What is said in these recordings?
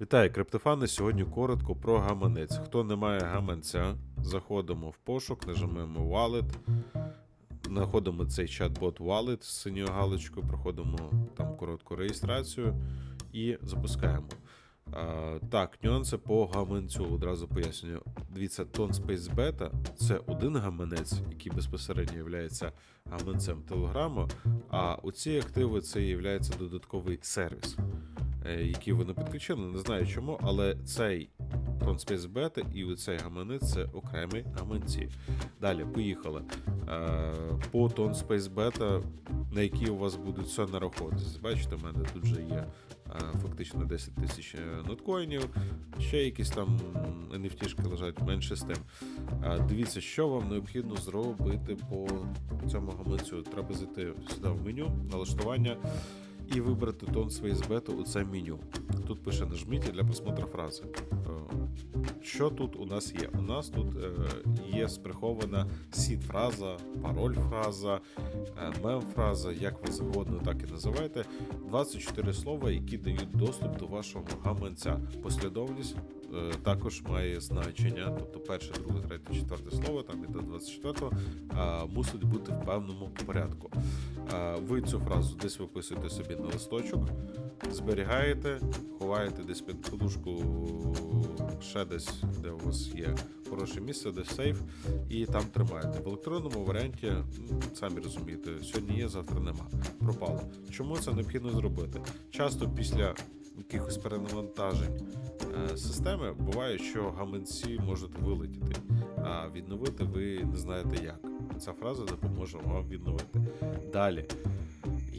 Вітаю, криптофани. Сьогодні коротко про гаманець. Хто не має гаманця, заходимо в пошук, нажимаємо Wallet, знаходимо цей чат-бот Wallet з синьою галочкою, проходимо там коротку реєстрацію і запускаємо. А, так, нюанси по гаманцю одразу пояснюю. Дивіться, Tone Space Beta це один гаманець, який безпосередньо є гаманцем Телеграму, а оці активи це є додатковий сервіс які вони підключили. Не знаю чому, але цей Space Beta і цей гаманець це окремі гаманці. Далі, поїхали. Е, По Space Beta, на які у вас будуть все нараховуватися. Бачите, в мене тут вже є е, фактично 10 тисяч е, ноткоїнів, ще якісь там NFT-шки лежать менше з тим. Е, Дивіться, що вам необхідно зробити по цьому гаманцю. Треба зайти сюди в меню, налаштування і вибрати тон Space бета у це меню. Тут пише нажміть для просмотру фрази. Що тут у нас є? У нас тут е, є сприхована сід-фраза, пароль-фраза, е, мем-фраза, як ви завгодно так і називаєте. 24 слова, які дають доступ до вашого гаманця. Послідовність е, також має значення. Тобто перше, друге, третє, четверте слово, там і до 24 е, мусить бути в певному порядку. Ви цю фразу десь виписуєте собі на листочок, зберігаєте, ховаєте десь під подушку, ще десь, де у вас є хороше місце, де сейф, і там тримаєте. В електронному варіанті, самі розумієте, сьогодні є, завтра нема. Пропало. Чому це необхідно зробити? Часто після якихось перенавантажень е, системи буває, що гаманці можуть вилетіти, а відновити ви не знаєте як. Ця фраза допоможе вам відновити. Далі.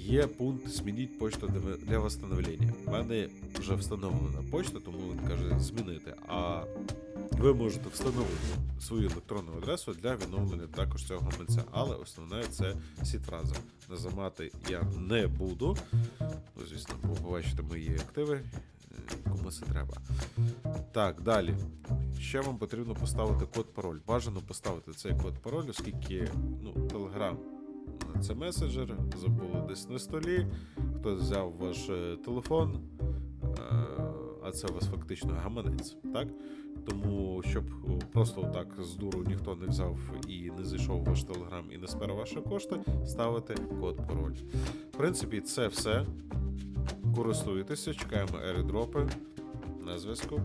Є пункт змініть почту для- встановлення. У мене вже встановлена почта, тому він каже змінити. А ви можете встановити свою електронну адресу для відновлення також цього гаманця. Але основне це сіт-фраза. Нажимати я не буду. Ну, звісно, побачите мої активи, е, кому це треба. Так, далі. Ще вам потрібно поставити код-пароль. Бажано поставити цей код-пароль, оскільки ну, Telegram це меседжер, забули десь на столі, хтось взяв ваш е, телефон, е, а це у вас фактично гаманець, так? Тому, щоб просто так з дуру ніхто не взяв і не зайшов в ваш телеграм і не спер ваші кошти, ставити код-пароль. В принципі, це все. Користуйтеся, чекаємо airdropи. На зв'язку.